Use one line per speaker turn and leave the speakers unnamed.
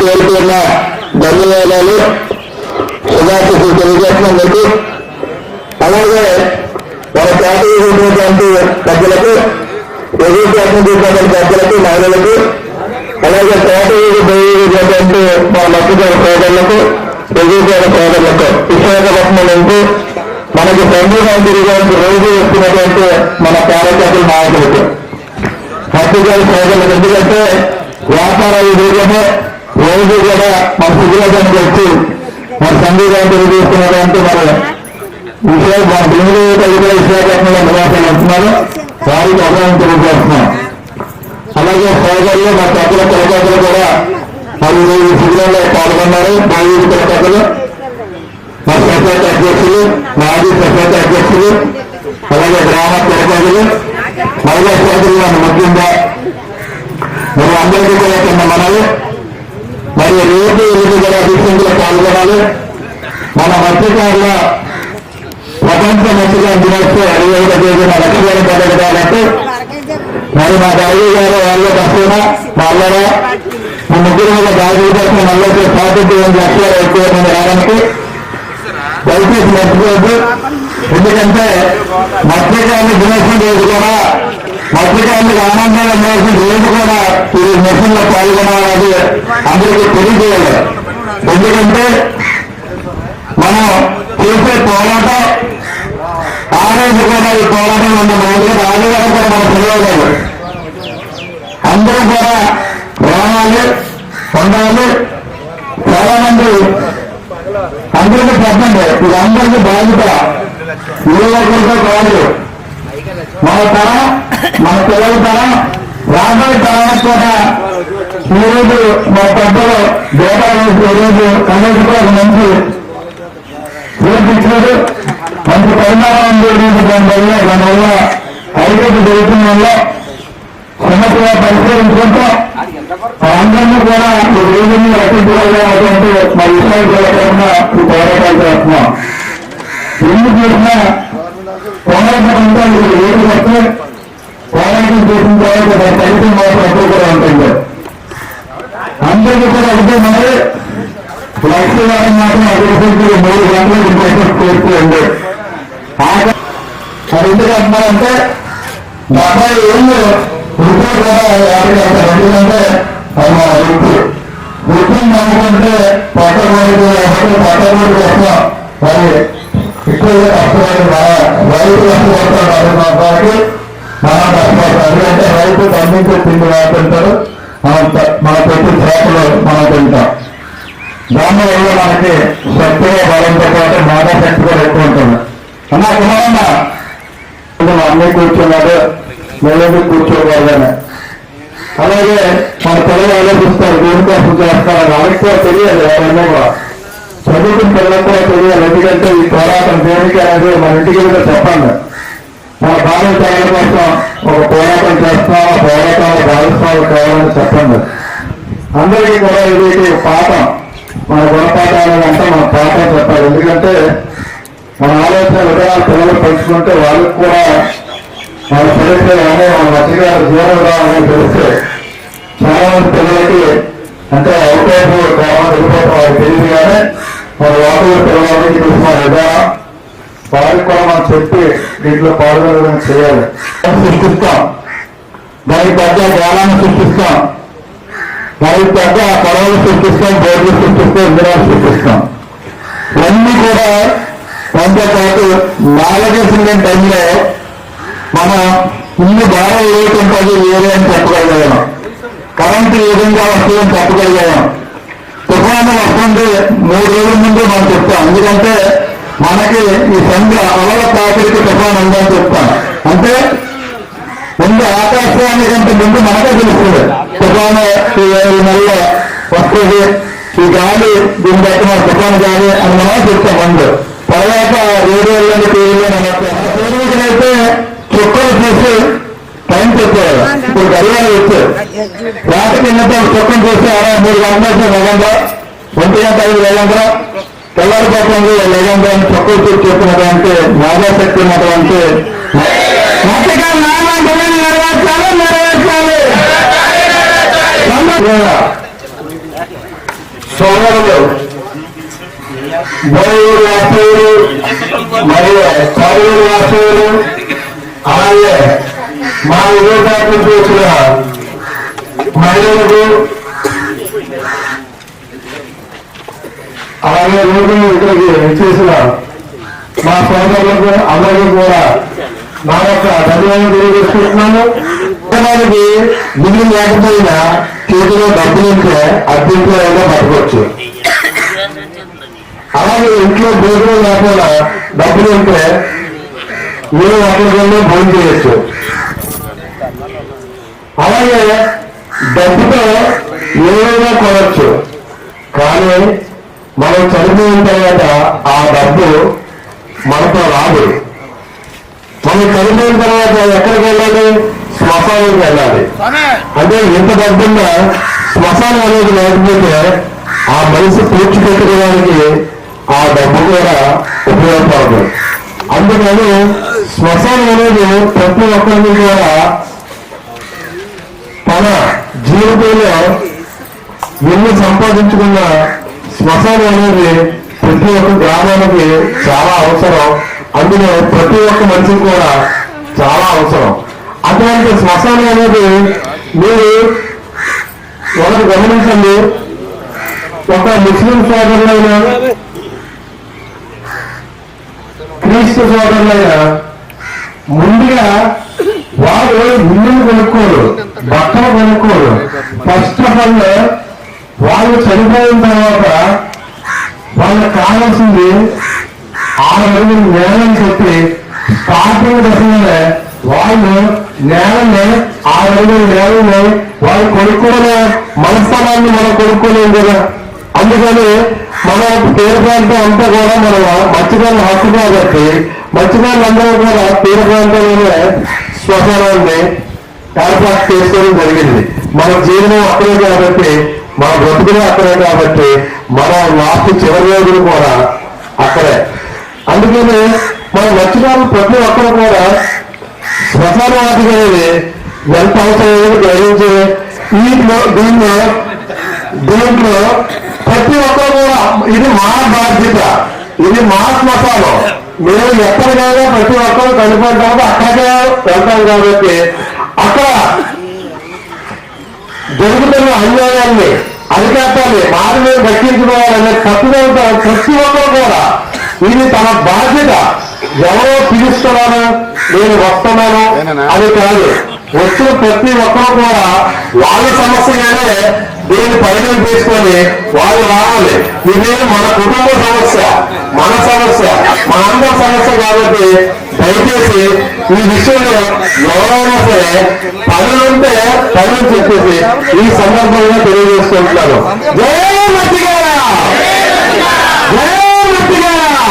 అందరూ విధంగా ధన్యవాదాలు. శుభాశిస్సులు తెలియజేస్తున్నందుకు. అలాగే మన ప్రాంతీయ ఉన్నటువంటి ప్రజలకు ఎదుర్కొంటున్న చేసినటువంటి ప్రజలకు మహిళలకు అలాగే కేటగిరీ బయలుదేరినటువంటి మా మత్స్యకార సోదరులకు ఎదుర్కొన్న సోదరులకు విశాఖపట్నం నుంచి మనకి సంగీతం తిరిగి రోజు వచ్చినటువంటి మన కార్యకర్తల నాయకులకు. మత్స్యకార సోదరులకు ఎందుకంటే వ్యాపారాలు తిరిగితే రోజు కూడా మా శిబిరానికి వచ్చి మా మన సంగీతం తెలియజేస్తున్నటువంటి మన విషయాలు మా బెంగళూరు తగిన విశాఖపట్నంలో నివాసాలు వస్తున్నారు వారికి అభిప్రాయం తెలియజేస్తున్నాం. అలాగే సోదరులు మా పెద్దల తరగతులు కూడా మరి ఈ శిబిరంలో పాల్గొన్నారు. బాధ్యత తరగతులు మా సొసైటీ అధ్యక్షులు మాజీ సొసైటీ అధ్యక్షులు అలాగే గ్రామ తరగతులు మహిళా సోదరులను ముఖ్యంగా మరి అందరికీ కూడా కింద మనవి. రేపు ఎనిమిది గల పాల్గొనాలి. మన మత్స్యకారుల ప్రపంచ మత్స్యకార దినోత్సవం అడిగేట చేసి తేదీన లక్ష్యాలు పడగడానికి మరి మా బాబు గారు వాళ్ళు తక్కువ వాళ్ళరా మా ముగ్గురు మీద బాబు కోసం మళ్ళీ పార్టీ లక్ష్యాలు ఎక్కువ మంది రావడానికి దయచేసి మర్చిపోవద్దు. ఎందుకంటే మత్స్యకారుల దినోత్సవం రోజు కూడా మత్స్యకారులకు ఆనందంగా ఉండాల్సిన రోజు కూడా ఈ మిషన్లో పాల్గొనాలని అందరికీ తెలియజేయాలి. ఎందుకంటే మనం చేసే పోరాటం ఆ రోజు కూడా ఈ పోరాటం ఉన్న మాదిరి ఆదివారం కూడా మనం అందరూ కూడా రావాలి ఉండాలి. చాలా మంది అందరికీ చెప్పండి ఇది అందరికీ బాధ్యత. ఏ ఒక్కరితో కాదు. మన తర మన పిల్లల తర రాబోయే తరానికి కూడా ఈరోజు మా పెద్దలు దేవాలయం ఈరోజు కన్నీటి కూడా ఒక మంచి చూపించారు మంచి పరిణామం జరిగింది దానివల్ల దానివల్ల ఐక్యత జరుగుతున్న వల్ల సమస్యగా పరిష్కరించుకుంటాం అందరినీ కూడా ఈ రోజుని రక్షించుకోవాలనేటువంటి మా విషయాలు కూడా ఈ పోరాటాలు చేస్తున్నాం. ఎందుకు చేసినా పోరాటం అంటే ఇది ఏది వస్తే పోరాటం చేసిన తర్వాత ఫలితం మాత్రం అప్పుడు కూడా ఉంటుంది అందరికీ కూడా అంటే మరి లక్ష వారం మాత్రం అభివృద్ధి మూడు గంటలు ఇంట్రెస్ట్ కోరుతుంది అది ఎందుకు అంటున్నారంటే డెబ్బై ఏళ్ళు వృద్ధులు కూడా యాభై చేస్తారు ఎందుకంటే అది మా వృత్తి వృత్తిని నమ్ముకుంటే పట్టబడి ఎవరు పట్టబడి కోసం మరి ఎక్కువగా కష్టపడి రైతు కష్టపడతారు కాబట్టి మనం కష్టపడతాం ఎందుకంటే రైతు పండించే తిండి వాళ్ళు మనం మన ప్రతి చేపలు మనం తింటాం. దానివల్ల మనకి శక్తిగా బలంతో పాటు మాదా శక్తి కూడా ఎక్కువ ఉంటుంది. అన్నా కుమారన్న అన్నీ అన్నయ్య కూర్చున్నాడు. నేను కూర్చోకూడదని అలాగే మన పిల్లలు ఆలోచిస్తారు దేనికోసం చేస్తారు వాళ్ళకి కూడా తెలియదు ఎవరైనా కూడా. చదువుకున్న పిల్లలకు కూడా తెలియాలి. ఎందుకంటే ఈ పోరాటం దేనికి అనేది మన ఇంటికి కూడా చెప్పండి. మన భారత తరాల కోసం ఒక పోరాటం చేస్తాం ఆ పోరాటంలో భాగస్వాములు కావాలని చెప్పండి. అందరికీ కూడా ఇది పాఠం. మన గుణపాఠాలు అంటే మన పాఠం చెప్పాలి. ఎందుకంటే మన ఆలోచన విధానాలు పిల్లలు పెంచుకుంటే వాళ్ళకి కూడా మన చరిత్ర కానీ మన మధ్యగా జీవన రావాలని తెలిస్తే చాలా మంది పిల్లలకి అంటే అవకాశం కోణం వెళ్ళిపోతాం వాళ్ళకి తెలియదు కానీ మన వాటి పిల్లలకి చూసిన విధానం వారికి కూడా మనం చెప్పి దీంట్లో పాల్గొనడం చేయాలి. సృష్టిస్తాం. దానికి పెద్ద జ్ఞానాన్ని సృష్టిస్తాం. దానికి పెద్ద పడవలు సృష్టిస్తాం బోర్డులు సృష్టిస్తాం ఇంద్రాలు సృష్టిస్తాం. ఇవన్నీ కూడా దాంతో పాటు నాలుగేసిన టైంలో మనం ఇల్లు బాగా ఏటుంటుంది వేరే అని చెప్పగలిగాం కరెంటు ఏ విధంగా వస్తుందని చెప్పగలిగాం తుఫాను వస్తుంది మూడు రోజుల ముందు మనం చెప్తాం. ఎందుకంటే మనకి ఈ సంఘ అవల తాకిడికి తుఫాన్ ఉందని చెప్తాం. అంటే ముందు ఆకాశవాణి కంటే ముందు మనకే తెలుస్తుంది. తుఫాను ఈ ఏడు నెలలో వస్తుంది. ఈ గాలి దీన్ని బట్టి మన తుఫాను గాలి అని మనం చెప్తాం ముందు. తర్వాత రేడియోలో టీవీలో పూర్వీకులైతే చుక్కలు చూసి టైం చెప్పారు. ఇప్పుడు గడియాలు వచ్చారు రాత్రి కిందట చుక్కలు చూసి అలా మూడు గంటల లేకుండా ఒంటి గంట ఐదు లేకుండా తెల్లారిపోతుంది లేకుండా అని చుక్కలు చూసి చెప్పినటువంటి మేధాశక్తి ఉన్నటువంటి సోదరులు బోయూరు వాసులు మరియు కరూరు వాసులు అలాగే మా యువకాన్ని చూసిన మహిళలకు అలాగే రోజు ఇక్కడికి చేసిన మా సోదరులకు అందరికీ కూడా నా యొక్క ధన్యవాదాలు తెలియజేసుకుంటున్నాను. వారికి నిధులు లేకపోయినా చేతిలో డబ్బులు ఉంటే అద్దెంట్లో ఏదో పట్టుకోవచ్చు. అలాగే ఇంట్లో భోజనం లేకుండా డబ్బులు ఉంటే మీరు ఒకరికొల్లో భోజనం చేయొచ్చు. అలాగే డబ్బుతో ఏదైనా కొనవచ్చు కానీ మనం చనిపోయిన తర్వాత ఆ డబ్బు మనతో రాదు. మనం చనిపోయిన తర్వాత ఎక్కడికి వెళ్ళాలి? శ్మశానానికి వెళ్ళాలి. అంటే ఇంత డబ్బున్న శ్మశానం అనేది లేకపోతే ఆ మనిషి పూడ్చిపెట్టుకోవడానికి ఆ డబ్బు కూడా ఉపయోగపడదు. అందుకని శ్మశానం అనేది ప్రతి ఒక్కరికి కూడా తన జీవితంలో ఎన్ని సంపాదించుకున్న శ్మశానం అనేది ప్రతి ఒక్క గ్రామానికి చాలా అవసరం. అందులో ప్రతి ఒక్క మనిషికి కూడా చాలా అవసరం. అటువంటి శ్మశానం అనేది మీరు ఒకటి గమనించండి. ఒక ముస్లిం సోదరులైన క్రీస్తు సోదరులైన ముందుగా వారు ఇల్లు కొనుక్కోరు బట్టలు కొనుక్కోరు. ఫస్ట్ ఆఫ్ ఆల్ వాళ్ళు చనిపోయిన తర్వాత వాళ్ళకి కావాల్సింది ఆరు అడుగులు నేలని చెప్పి స్టార్టింగ్ దశలోనే వాళ్ళు నేలని ఆరు అడుగులు నేలని వాళ్ళు కొనుక్కోలే మనస్థానాన్ని మనం కొనుక్కోలేము కదా. అందుకని మన పేరు ప్రాంతం అంతా కూడా మనం మత్స్యకారులు హక్కు కాబట్టి మత్స్యకారులు అందరూ కూడా తీర ప్రాంతంలోనే శ్మశానాన్ని ఏర్పాటు చేసుకోవడం జరిగింది. మన జీవనం అక్కడే కాబట్టి మన బ్రతుకులే అక్కడే కాబట్టి మన లాస్ట్ చివరి రోజులు కూడా అక్కడే. అందుకని మన మత్స్యకారులు ప్రతి ఒక్కరు కూడా శ్మశానవాది అనేది ఎంత అవసరమో గ్రహించి దీంట్లో దీంట్లో దీంట్లో ప్రతి ఒక్కరు కూడా ఇది మా బాధ్యత ఇది మా శ్మశానం. మేము ఎక్కడికైనా ప్రతి ఒక్కరు చనిపోయిన అక్కడికే వెళ్తాం కాబట్టి అక్కడ జరుగుతున్న అన్యాయాన్ని అరికట్టాలి. మారి మేము దక్కించుకోవాలనే తప్పుదలతో ప్రతి ఒక్కరు కూడా ఇది తన బాధ్యత. ఎవరో పిలుస్తున్నాను నేను వస్తున్నాను అది కాదు. వచ్చిన ప్రతి ఒక్కరు కూడా వాళ్ళ సమస్యగానే దీన్ని పరిగణ తీసుకొని వాళ్ళు రావాలి. ఇది మన కుటుంబ సమస్య మన సమస్య మన అందరి సమస్య కాబట్టి దయచేసి ఈ విషయంలో ఎవరైనా సరే పనులుంటే పనులు చెప్పేసి ఈ సందర్భంగా తెలియజేసుకుంటున్నాను జై మట్టిగారా జై మట్టిగారా